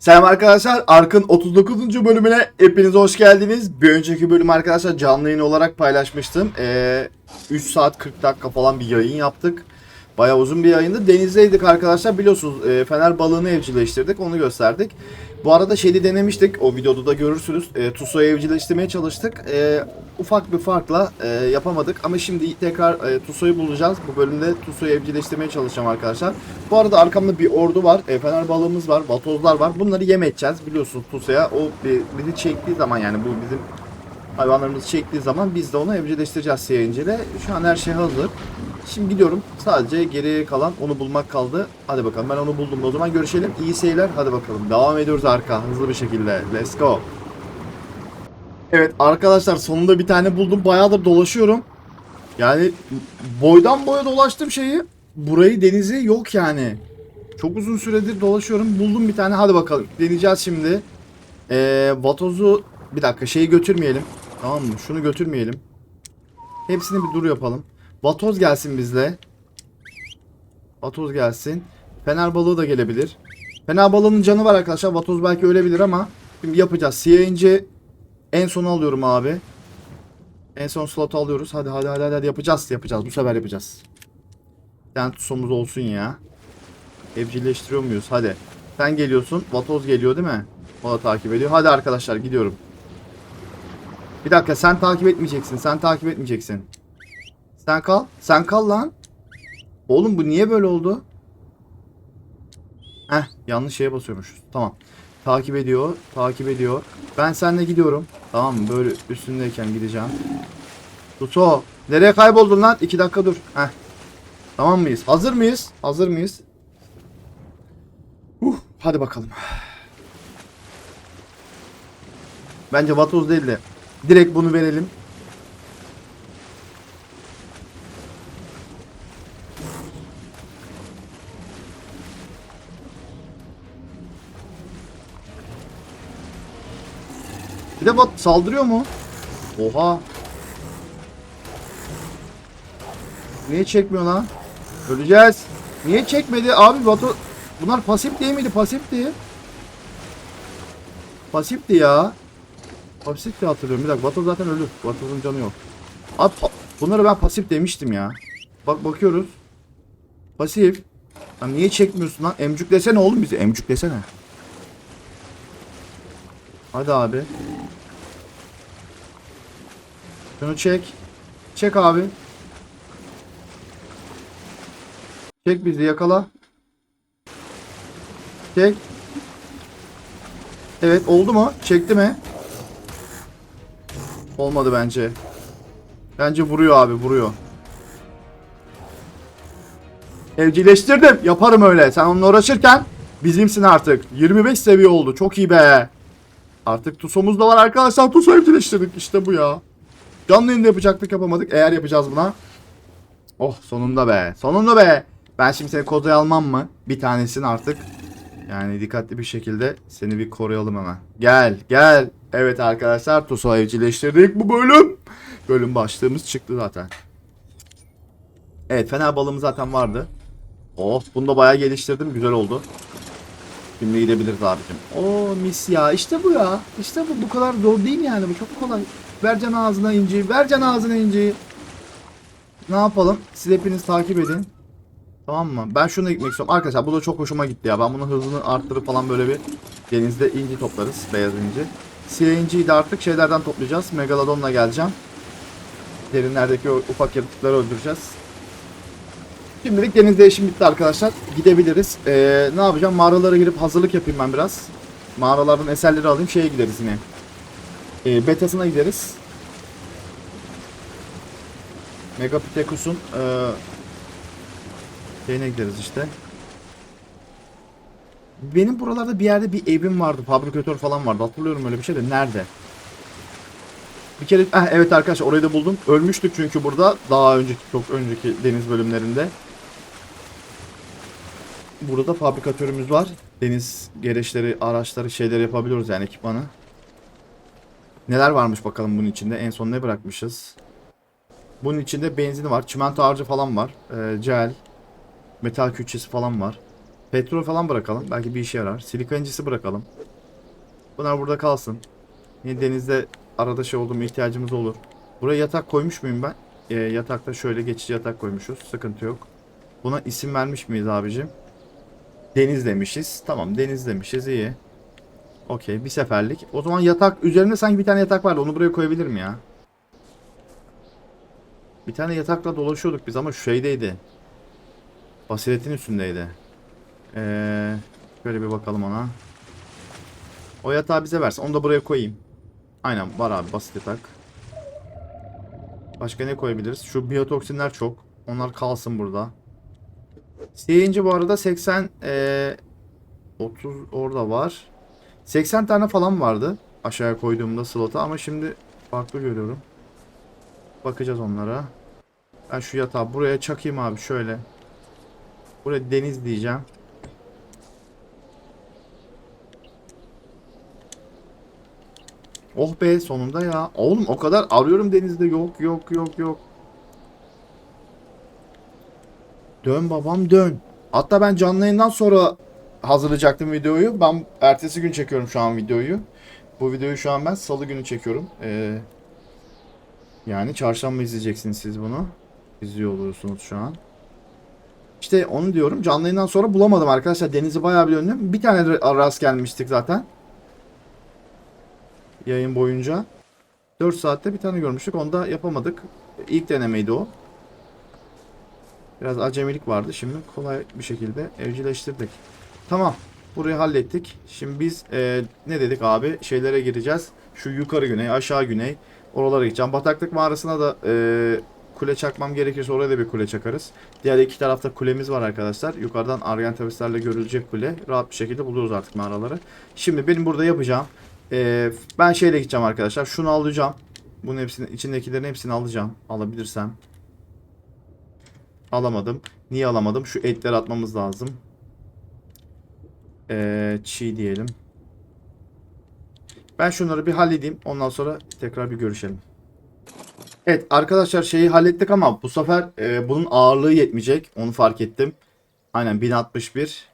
Selam arkadaşlar. Ark'ın 39. bölümüne hepiniz hoş geldiniz. Bir önceki bölüm arkadaşlar canlı yayın olarak paylaşmıştım. Ee, 3 saat 40 dakika falan bir yayın yaptık. Bayağı uzun bir yayındı. Denizdeydik arkadaşlar. Biliyorsunuz e, fener balığını evcilleştirdik. Onu gösterdik. Bu arada şeyi denemiştik. O videoda da görürsünüz. E, Tuso'yu evcilleştirmeye çalıştık. E, ufak bir farkla e, yapamadık. Ama şimdi tekrar e, Tuso'yu bulacağız. Bu bölümde Tuso'yu evcilleştirmeye çalışacağım arkadaşlar. Bu arada arkamda bir ordu var. E, fener balığımız var. Vatozlar var. Bunları yem edeceğiz. Biliyorsunuz Tuso'ya. O bir, bizi çektiği zaman yani bu bizim hayvanlarımızı çektiği zaman biz de onu evcilleştireceğiz yayıncıyla. Şu an her şey hazır. Şimdi gidiyorum. Sadece geriye kalan onu bulmak kaldı. Hadi bakalım ben onu buldum. O zaman görüşelim. İyi seyirler. Hadi bakalım. Devam ediyoruz arka. Hızlı bir şekilde. Let's go. Evet arkadaşlar sonunda bir tane buldum. Bayağıdır dolaşıyorum. Yani boydan boya dolaştım şeyi. Burayı denizi yok yani. Çok uzun süredir dolaşıyorum. Buldum bir tane. Hadi bakalım. Deneyeceğiz şimdi. Ee, vatozu bir dakika şeyi götürmeyelim. Tamam mı? Şunu götürmeyelim. Hepsini bir dur yapalım. Vatoz gelsin bizle. Vatoz gelsin. Fener balığı da gelebilir. Fener balığının canı var arkadaşlar. Vatoz belki ölebilir ama şimdi yapacağız. Siyah ince en sona alıyorum abi. En son slot alıyoruz. Hadi hadi hadi hadi yapacağız. Yapacağız. Bu sefer yapacağız. Yani tutsomuz olsun ya. Evcilleştiriyor muyuz? Hadi. Sen geliyorsun. Vatoz geliyor değil mi? O da takip ediyor. Hadi arkadaşlar gidiyorum. Bir dakika sen takip etmeyeceksin. Sen takip etmeyeceksin. Sen kal. Sen kal lan. Oğlum bu niye böyle oldu? Heh yanlış şeye basıyormuşuz. Tamam. Takip ediyor. Takip ediyor. Ben seninle gidiyorum. Tamam mı? Böyle üstündeyken gideceğim. Tuto. Nereye kayboldun lan? İki dakika dur. Heh. Tamam mıyız? Hazır mıyız? Hazır mıyız? Uh, hadi bakalım. Bence vatoz değil de direkt bunu verelim. Bir de bot saldırıyor mu? Oha. Niye çekmiyor lan? Öleceğiz. Niye çekmedi? Abi Batu bunlar pasif değil miydi? Pasifti. Pasifti ya. Pasif diye hatırlıyorum. Bir dakika Batu zaten ölür. Batu'nun canı yok. Pa- bunları ben pasif demiştim ya. Bak bakıyoruz. Pasif. Lan niye çekmiyorsun lan? Emcüklesene oğlum bizi. Emcüklesene. Hadi abi. Şunu çek. Çek abi. Çek bizi yakala. Çek. Evet oldu mu? Çekti mi? Olmadı bence. Bence vuruyor abi vuruyor. Evcilleştirdim. Yaparım öyle. Sen onunla uğraşırken bizimsin artık. 25 seviye oldu. Çok iyi be. Artık Tuso'muz da var arkadaşlar. Tuso evcilleştirdik. İşte bu ya. Canlı yayında yapacaktık yapamadık. Eğer yapacağız buna. Oh sonunda be. Sonunda be. Ben şimdi seni kozaya almam mı? Bir tanesini artık. Yani dikkatli bir şekilde seni bir koruyalım hemen. Gel gel. Evet arkadaşlar Tuso evcilleştirdik bu bölüm. Bölüm başlığımız çıktı zaten. Evet fener balığımız zaten vardı. Oh bunu da bayağı geliştirdim. Güzel oldu. Şimdi gidebiliriz abicim. Oo mis ya. İşte bu ya. İşte bu. Bu kadar zor değil yani. Bu çok kolay. Vercan ağzına inci. Vercan ağzına inci. Ne yapalım? Siz hepiniz takip edin. Tamam mı? Ben şuna gitmek istiyorum. Arkadaşlar bu da çok hoşuma gitti ya. Ben bunun hızını arttırıp falan böyle bir denizde inci toplarız. Beyaz inci. İnciyi de artık şeylerden toplayacağız. Megalodon'la geleceğim. Derinlerdeki o ufak yaratıkları öldüreceğiz. Şimdilik denizde işim bitti arkadaşlar. Gidebiliriz. Ee, ne yapacağım? Mağaralara girip hazırlık yapayım ben biraz. Mağaralardan eserleri alayım. Şeye gideriz yine. Ee, betasına gideriz. Megapithecus'un ee, şeyine gideriz işte. Benim buralarda bir yerde bir evim vardı. Fabrikatör falan vardı. Hatırlıyorum öyle bir şey de. Nerede? Bir kere eh, evet arkadaşlar orayı da buldum. Ölmüştük çünkü burada daha önceki çok önceki deniz bölümlerinde. Burada fabrikatörümüz var. Deniz gereçleri, araçları, şeyleri yapabiliyoruz yani ekipmanı. Neler varmış bakalım bunun içinde. En son ne bırakmışız? Bunun içinde benzini var. Çimento harcı falan var. Ee, gel. Metal külçesi falan var. Petrol falan bırakalım. Belki bir işe yarar. Silika incisi bırakalım. Bunlar burada kalsın. Yine denizde arada şey oldu mu ihtiyacımız olur. Buraya yatak koymuş muyum ben? Ee, yatakta şöyle geçici yatak koymuşuz. Sıkıntı yok. Buna isim vermiş miyiz abicim? Deniz demişiz. Tamam deniz demişiz iyi. Okey bir seferlik. O zaman yatak üzerinde sanki bir tane yatak vardı. Onu buraya koyabilirim ya. Bir tane yatakla dolaşıyorduk biz ama şu şeydeydi. Basiretin üstündeydi. Ee, şöyle bir bakalım ona. O yatağı bize versin. Onu da buraya koyayım. Aynen var abi basit yatak. Başka ne koyabiliriz? Şu biyotoksinler çok. Onlar kalsın burada. Seyinci bu arada 80 eee 30 orada var. 80 tane falan vardı aşağıya koyduğumda slota ama şimdi farklı görüyorum. Bakacağız onlara. Ben şu yatağı buraya çakayım abi şöyle. Buraya deniz diyeceğim. Oh be sonunda ya. Oğlum o kadar arıyorum denizde yok yok yok yok. Dön babam dön. Hatta ben canlı yayından sonra hazırlayacaktım videoyu. Ben ertesi gün çekiyorum şu an videoyu. Bu videoyu şu an ben salı günü çekiyorum. Ee, yani çarşamba izleyeceksiniz siz bunu. İzliyor olursunuz şu an. İşte onu diyorum. Canlı yayından sonra bulamadım arkadaşlar. Denizi bayağı bir döndüm. Bir tane rast gelmiştik zaten. Yayın boyunca. 4 saatte bir tane görmüştük. Onu da yapamadık. İlk denemeydi o. Biraz acemilik vardı. Şimdi kolay bir şekilde evcilleştirdik. Tamam. Burayı hallettik. Şimdi biz e, ne dedik abi? Şeylere gireceğiz. Şu yukarı güney, aşağı güney. Oralara gideceğim. Bataklık mağarasına da e, kule çakmam gerekirse oraya da bir kule çakarız. Diğer iki tarafta kulemiz var arkadaşlar. Yukarıdan Argentavislerle görülecek kule. Rahat bir şekilde buluruz artık mağaraları. Şimdi benim burada yapacağım. E, ben şeyle gideceğim arkadaşlar. Şunu alacağım. Bunun hepsini, içindekilerin hepsini alacağım. Alabilirsem. Alamadım. Niye alamadım? Şu etleri atmamız lazım. Ee, çiğ diyelim. Ben şunları bir halledeyim. Ondan sonra tekrar bir görüşelim. Evet arkadaşlar şeyi hallettik ama bu sefer e, bunun ağırlığı yetmeyecek. Onu fark ettim. Aynen 1061.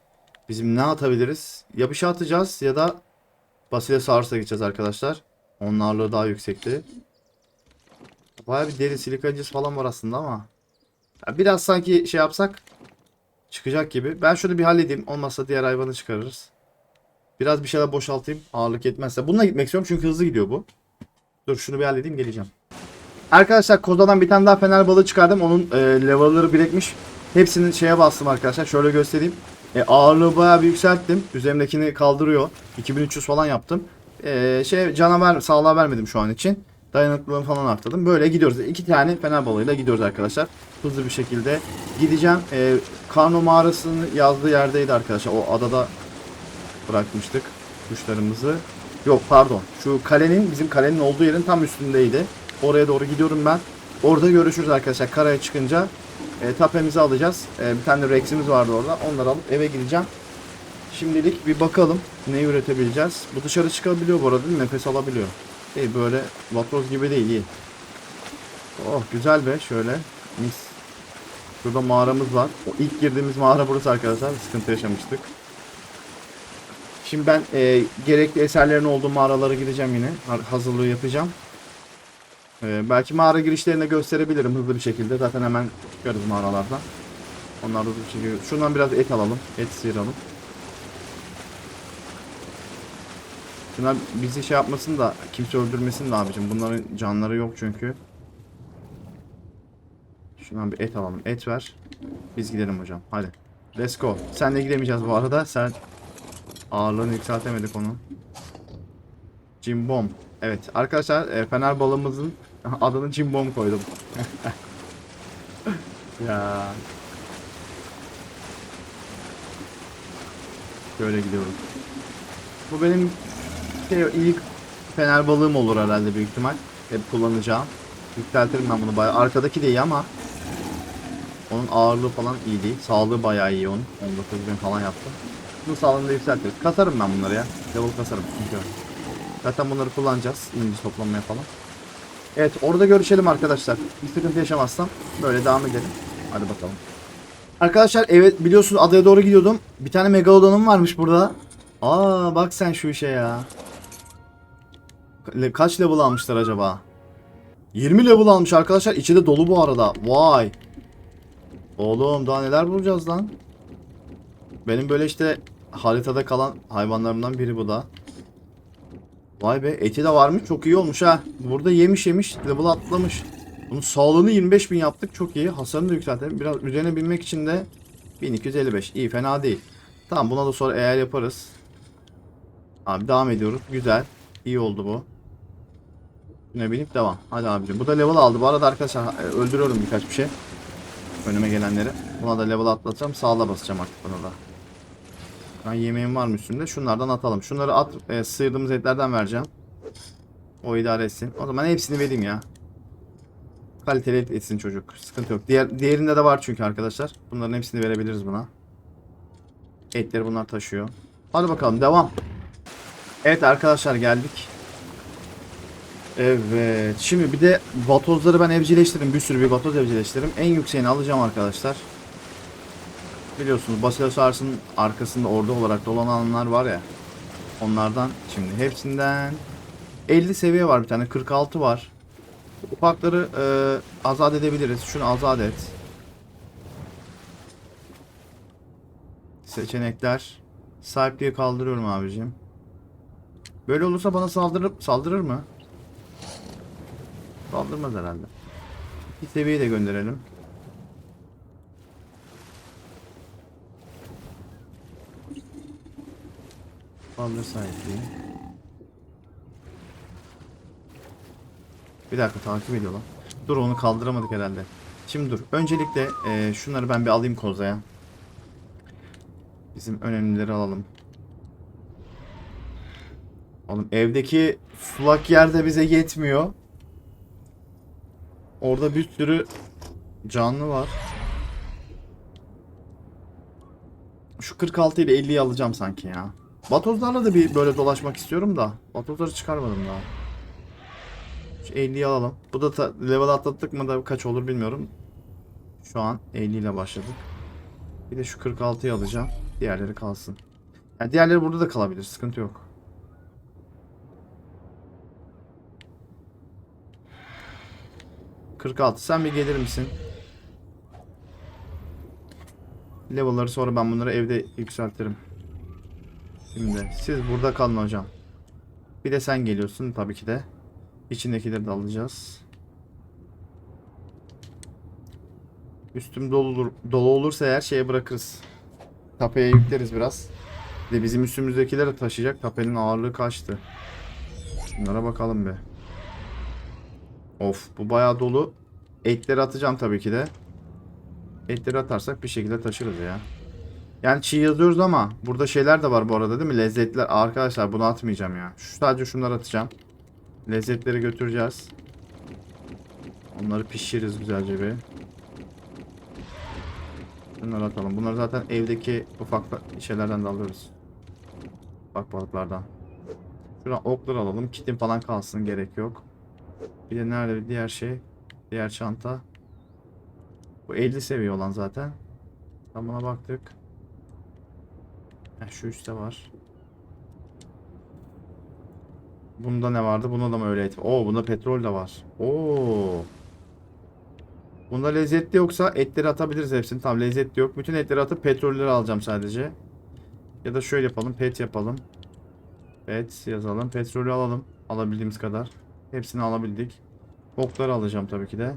Bizim ne atabiliriz? Ya şey atacağız ya da Basile Sars'a gideceğiz arkadaşlar. Ağırlığı daha yüksekti. Baya bir deri silikacısı falan var aslında ama. Ya biraz sanki şey yapsak çıkacak gibi. Ben şunu bir halledeyim. Olmazsa diğer hayvanı çıkarırız. Biraz bir şeyler boşaltayım. Ağırlık yetmezse. Bununla gitmek istiyorum çünkü hızlı gidiyor bu. Dur şunu bir halledeyim geleceğim. Arkadaşlar kozadan bir tane daha fener balığı çıkardım. Onun e, level'ları birikmiş. Hepsinin şeye bastım arkadaşlar. Şöyle göstereyim. E, ağırlığı bayağı bir yükselttim. Üzerimdekini kaldırıyor. 2300 falan yaptım. E, şey canavar sağlığa vermedim şu an için. Dayanıklılığını falan arttırdım. Böyle gidiyoruz. İki tane fener balığıyla gidiyoruz arkadaşlar. Hızlı bir şekilde gideceğim. E, Karno mağarasının yazdığı yerdeydi arkadaşlar. O adada bırakmıştık kuşlarımızı. Yok pardon. Şu kalenin bizim kalenin olduğu yerin tam üstündeydi. Oraya doğru gidiyorum ben. Orada görüşürüz arkadaşlar. Karaya çıkınca e, tapemizi alacağız. E, bir tane de Rex'imiz vardı orada. Onları alıp eve gideceğim. Şimdilik bir bakalım ne üretebileceğiz. Bu dışarı çıkabiliyor bu arada değil mi? Nefes alabiliyor. İyi böyle vatroz gibi değil iyi. Oh güzel be şöyle. Mis. Şurada mağaramız var. O ilk girdiğimiz mağara burası arkadaşlar. Sıkıntı yaşamıştık. Şimdi ben e, gerekli eserlerin olduğu mağaralara gideceğim yine. Ha- Hazırlığı yapacağım. E, belki mağara girişlerini de gösterebilirim hızlı bir şekilde. Zaten hemen çıkarız mağaralardan. Onlar hızlı bir. Şundan biraz et alalım. Et sıyıralım. Şunlar bizi şey yapmasın da kimse öldürmesin de abicim. Bunların canları yok çünkü. Şundan bir et alalım. Et ver. Biz gidelim hocam. Hadi. Let's go. Senle gidemeyeceğiz bu arada. Sen ağırlığını yükseltemedik onu. Cimbom. Evet arkadaşlar e, fener balığımızın adını Cimbom koydum. ya. Böyle gidiyorum. Bu benim şey, ilk fener balığım olur herhalde büyük ihtimal. Hep kullanacağım. Yükseltirim ben bunu bayağı. Arkadaki de iyi ama onun ağırlığı falan iyi değil. Sağlığı bayağı iyi onun. 19 bin falan yaptı. Bunun sağlığını da yükseltiriz. Kasarım ben bunları ya. Level kasarım. Yok. Zaten bunları kullanacağız. İnci toplamaya falan. Evet orada görüşelim arkadaşlar. Bir sıkıntı yaşamazsam böyle devam edelim. Hadi bakalım. Arkadaşlar evet biliyorsunuz adaya doğru gidiyordum. Bir tane megalodonum varmış burada. Aa bak sen şu işe ya. Kaç level almışlar acaba? 20 level almış arkadaşlar. İçi de dolu bu arada. Vay. Oğlum daha neler bulacağız lan? Benim böyle işte haritada kalan hayvanlarımdan biri bu da. Vay be eti de varmış çok iyi olmuş ha. Burada yemiş yemiş level atlamış. Bunun sağlığını 25 bin yaptık çok iyi. Hasarını da yükseltelim. Biraz üzerine binmek için de 1255 iyi fena değil. Tamam buna da sonra eğer yaparız. Abi devam ediyoruz. Güzel. İyi oldu bu. Yine binip devam. Hadi abicim. Bu da level aldı. Bu arada arkadaşlar e, öldürüyorum birkaç bir şey. Önüme gelenleri. Buna da level atlatacağım. Sağla basacağım artık buna da. Ben yemeğim var mı üstünde? Şunlardan atalım. Şunları at, e, sıyırdığımız etlerden vereceğim. O idare etsin. O zaman hepsini vereyim ya. Kaliteli et etsin çocuk. Sıkıntı yok. Diğer, diğerinde de var çünkü arkadaşlar. Bunların hepsini verebiliriz buna. Etleri bunlar taşıyor. Hadi bakalım devam. Evet arkadaşlar geldik. Evet. Şimdi bir de vatozları ben evcilleştirdim. Bir sürü bir vatoz evcilleştirdim. En yükseğini alacağım arkadaşlar. Biliyorsunuz Basilosaurus'un arkasında ordu olarak dolananlar var ya. Onlardan şimdi hepsinden 50 seviye var bir tane 46 var. Ufakları e, azat edebiliriz. Şunu azat et. Seçenekler. Sahipliği kaldırıyorum abicim. Böyle olursa bana saldırır, saldırır mı? Saldırmaz herhalde. Bir seviyeyi de gönderelim. Saldır sahipliği. Bir dakika takip ediyor lan. Dur onu kaldıramadık herhalde. Şimdi dur. Öncelikle eee, şunları ben bir alayım kozaya. Bizim önemlileri alalım. Oğlum evdeki sulak yerde bize yetmiyor. Orada bir sürü canlı var. Şu 46 ile 50'yi alacağım sanki ya. Batozlarla da bir böyle dolaşmak istiyorum da. Batozları çıkarmadım daha. Şu 50'yi alalım. Bu da level atlattık mı da kaç olur bilmiyorum. Şu an 50 ile başladık. Bir de şu 46'yı alacağım. Diğerleri kalsın. Yani diğerleri burada da kalabilir. Sıkıntı yok. ...46 sen bir gelir misin? Level'ları sonra ben bunları evde yükseltirim. Şimdi siz burada kalın hocam. Bir de sen geliyorsun tabii ki de. İçindekileri de alacağız. Üstüm dolu, dolu olursa eğer şeye bırakırız. Tapeye yükleriz biraz. Bir de bizim üstümüzdekileri taşıyacak. Tapenin ağırlığı kaçtı. Bunlara bakalım bir. Of bu bayağı dolu. Etleri atacağım tabii ki de. Etleri atarsak bir şekilde taşırız ya. Yani çiğ yazıyoruz ama burada şeyler de var bu arada değil mi? Lezzetler. Arkadaşlar bunu atmayacağım ya. Şu, sadece şunları atacağım. Lezzetleri götüreceğiz. Onları pişiririz güzelce bir. Bunları atalım. Bunları zaten evdeki ufak şeylerden de alıyoruz. Bak balıklardan. Şuradan okları alalım. Kitin falan kalsın. Gerek yok. Bir de nerede bir diğer şey? Diğer çanta. Bu 50 seviye olan zaten. Tam buna baktık. Heh, şu üstte var. Bunda ne vardı? Bunda da mı öyle et? Oo bunda petrol de var. Oo. Bunda lezzetli yoksa etleri atabiliriz hepsini. Tamam lezzetli yok. Bütün etleri atıp petrolleri alacağım sadece. Ya da şöyle yapalım. Pet yapalım. Pet yazalım. Petrolü alalım. Alabildiğimiz kadar. Hepsini alabildik. Okları alacağım tabii ki de.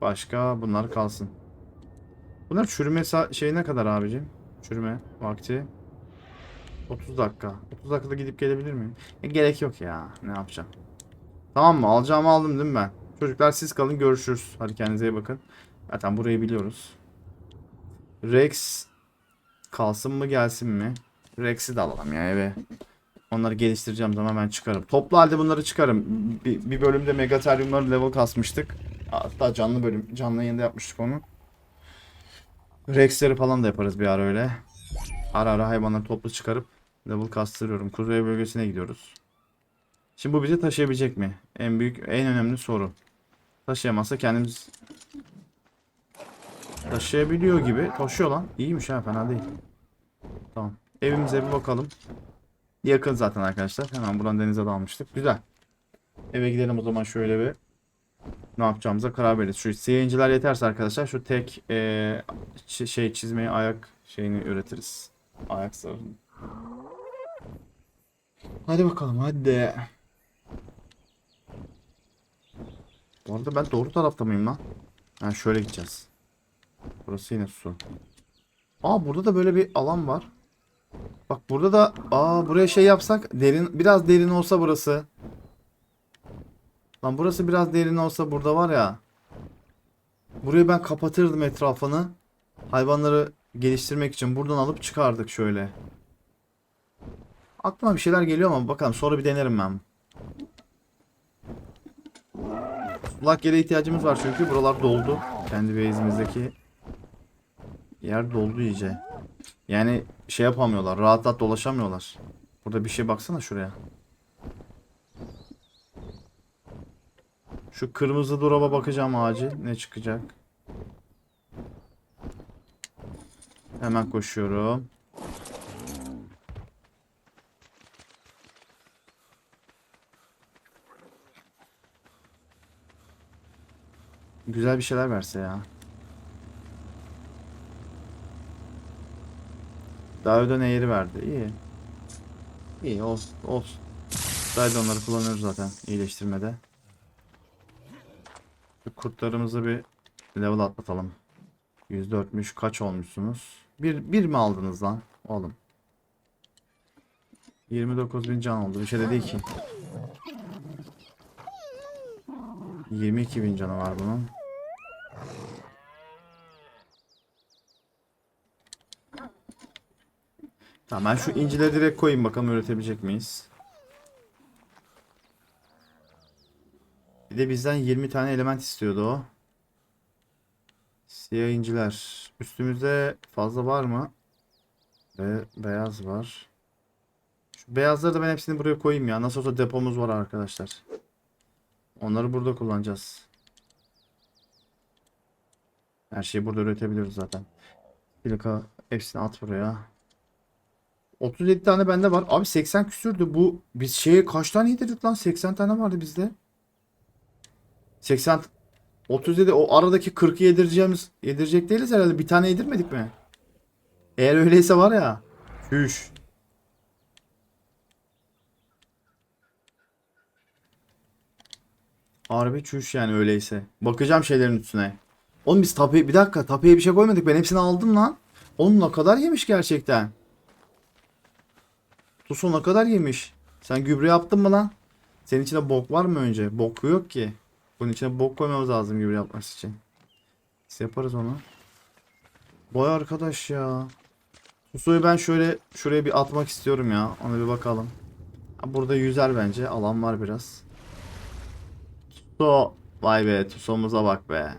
Başka bunlar kalsın. Bunlar çürüme sa- şey ne kadar abicim? Çürüme vakti. 30 dakika. 30 dakikada gidip gelebilir miyim? E, gerek yok ya. Ne yapacağım? Tamam mı? Alacağımı aldım değil mi ben? Çocuklar siz kalın görüşürüz. Hadi kendinize iyi bakın. Zaten burayı biliyoruz. Rex kalsın mı gelsin mi? Rex'i de alalım ya eve. Onları geliştireceğim zaman ben çıkarım. Toplu halde bunları çıkarım. Bir, bir bölümde Megatherium'ları level kasmıştık. Hatta canlı bölüm, canlı yayında yapmıştık onu. Rex'leri falan da yaparız bir ara öyle. Ara ara hayvanları toplu çıkarıp level kastırıyorum. Kuzey bölgesine gidiyoruz. Şimdi bu bizi taşıyabilecek mi? En büyük, en önemli soru. Taşıyamazsa kendimiz Taşıyabiliyor gibi. Taşıyor lan. İyiymiş ha fena değil. Tamam. Evimize bir bakalım. Yakın zaten arkadaşlar. Hemen buradan denize dalmıştık. Güzel. Eve gidelim o zaman şöyle bir. Ne yapacağımıza karar veririz. Şu CNC'ler yeterse arkadaşlar şu tek çi- şey çizmeyi ayak şeyini üretiriz. Ayak sarını. Hadi bakalım hadi. Bu arada ben doğru tarafta mıyım lan? Ha şöyle gideceğiz. Burası yine su. Aa burada da böyle bir alan var. Bak burada da aa buraya şey yapsak derin biraz derin olsa burası. Lan burası biraz derin olsa burada var ya. Burayı ben kapatırdım etrafını. Hayvanları geliştirmek için buradan alıp çıkardık şöyle. Aklıma bir şeyler geliyor ama bakalım sonra bir denerim ben. Sulak yere ihtiyacımız var çünkü buralar doldu. Kendi base'imizdeki yer doldu iyice. Yani şey yapamıyorlar. Rahat rahat dolaşamıyorlar. Burada bir şey baksana şuraya. Şu kırmızı duraba bakacağım acil. Ne çıkacak? Hemen koşuyorum. Güzel bir şeyler verse ya. Daha öden eğri verdi. İyi. İyi olsun. olsun. Sadece onları kullanıyoruz zaten iyileştirmede. Şu kurtlarımızı bir level atlatalım. 104'müş. Kaç olmuşsunuz? Bir, bir mi aldınız lan? Oğlum. 29 bin can oldu. Bir şey de değil ki. 22 bin canı var bunun. Tamam ben şu incileri direkt koyayım bakalım üretebilecek miyiz? Bir de bizden 20 tane element istiyordu o. Siyah inciler. Üstümüzde fazla var mı? Ve beyaz var. Şu beyazları da ben hepsini buraya koyayım ya. Nasıl olsa depomuz var arkadaşlar. Onları burada kullanacağız. Her şeyi burada üretebiliriz zaten. Silika hepsini at buraya. 37 tane bende var. Abi 80 küsürdü bu. Biz şeye kaç tane yedirdik lan? 80 tane vardı bizde. 80 37 o aradaki 40'ı yedireceğimiz yedirecek değiliz herhalde. Bir tane yedirmedik mi? Eğer öyleyse var ya. Şüş. Harbi çüş yani öyleyse. Bakacağım şeylerin üstüne. Oğlum biz tapeye bir dakika tapeye bir şey koymadık. Ben hepsini aldım lan. Oğlum ne kadar yemiş gerçekten. Tusu ne kadar yemiş. Sen gübre yaptın mı lan? Senin içinde bok var mı önce? Bok yok ki. Bunun içine bok koymamız lazım gübre yapması için. Biz yaparız onu. Vay arkadaş ya. Tusuyu ben şöyle şuraya bir atmak istiyorum ya. Ona bir bakalım. Burada yüzer bence. Alan var biraz. Tuso. Vay be Tuso'muza bak be.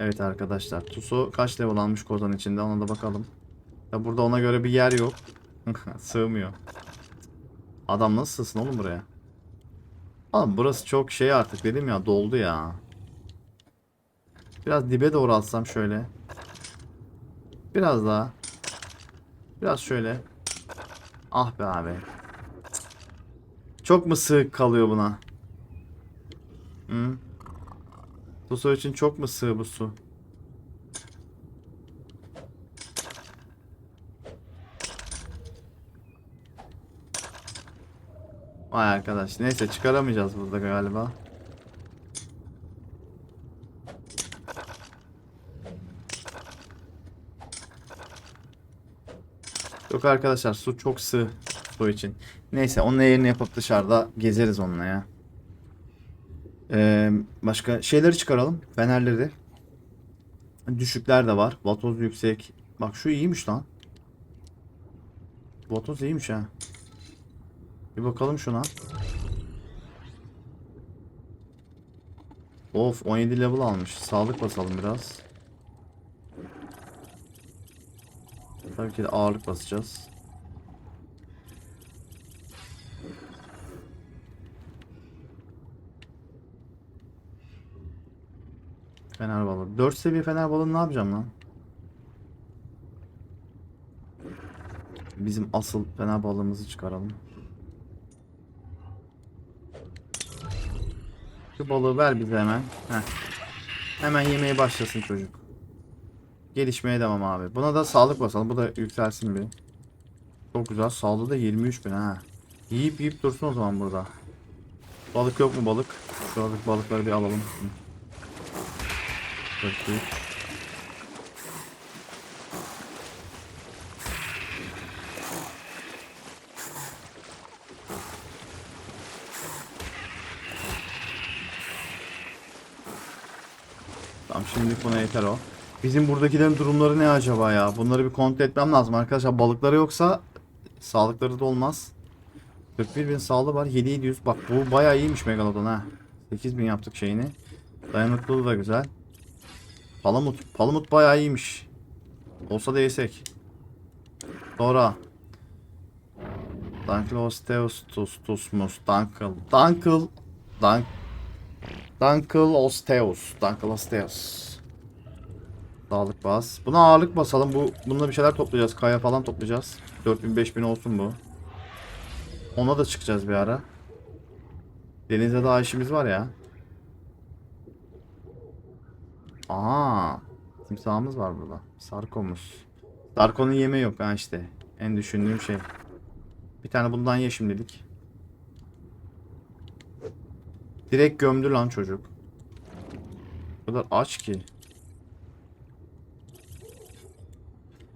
Evet arkadaşlar. Tuso kaç level almış kozan içinde ona da bakalım. Ya burada ona göre bir yer yok. Sığmıyor. Adam nasıl sığsın oğlum buraya? Oğlum burası çok şey artık dedim ya doldu ya. Biraz dibe doğru atsam şöyle. Biraz daha. Biraz şöyle. Ah be abi. Çok mu sığ kalıyor buna? Hı? Bu su için çok mu sığ bu su? Vay arkadaş. Neyse çıkaramayacağız burada galiba. Yok arkadaşlar su çok sığ su için. Neyse onun yerini yapıp dışarıda gezeriz onunla ya. Ee, başka şeyleri çıkaralım. Fenerleri. Düşükler de var. Vatoz yüksek. Bak şu iyiymiş lan. Vatoz iyiymiş ha. Bir bakalım şuna. Of 17 level almış. Sağlık basalım biraz. Tabii ki de ağırlık basacağız. Fener balığı. 4 seviye fener balığı ne yapacağım lan? Bizim asıl fener balığımızı çıkaralım. Şu balığı ver bize hemen. Heh. Hemen yemeye başlasın çocuk. Gelişmeye devam abi. Buna da sağlık basalım. Bu da yükselsin bir. Çok güzel. Sağlığı da 23 bin ha. Yiyip yiyip dursun o zaman burada. Balık yok mu balık? Şuradaki balıkları bir alalım. Hı. 43. Tamam şimdilik buna yeter o. Bizim buradakilerin durumları ne acaba ya? Bunları bir kontrol etmem lazım arkadaşlar. Balıkları yoksa sağlıkları da olmaz. 41 bin sağlığı var. 7700. Bak bu bayağı iyiymiş Megalodon ha. 8000 yaptık şeyini. Dayanıklılığı da güzel. Palamut. Palamut bayağı iyiymiş. Olsa da yesek. Dora. Danklosteusus tusmus. Dankl. Dankl. Dank. Danklosteuus. Danklosteuus. Sağlık bas. Buna ağırlık basalım. Bu bununla bir şeyler toplayacağız. Kaya falan toplayacağız. 4000 5000 olsun bu. Ona da çıkacağız bir ara. Denize daha işimiz var ya. Aa, timsahımız var burada. Sarkomuz. Sarkonun yemeği yok ha işte. En düşündüğüm şey. Bir tane bundan ye şimdilik. Direkt gömdü lan çocuk. O kadar aç ki.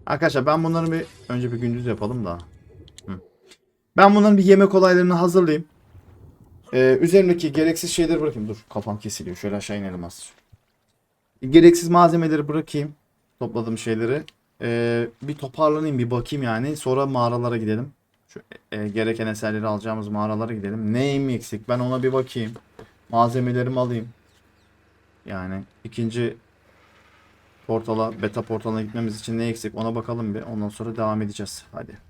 Arkadaşlar ben bunları bir önce bir gündüz yapalım da. Ben bunların bir yemek olaylarını hazırlayayım. Ee, üzerimdeki gereksiz şeyleri bırakayım. Dur kafam kesiliyor. Şöyle aşağı inelim az. Gereksiz malzemeleri bırakayım. Topladığım şeyleri. Ee, bir toparlanayım bir bakayım yani. Sonra mağaralara gidelim. Şu e, gereken eserleri alacağımız mağaralara gidelim. Neyim eksik ben ona bir bakayım. Malzemelerimi alayım. Yani ikinci portala, beta portalına gitmemiz için ne eksik ona bakalım bir. Ondan sonra devam edeceğiz. Hadi.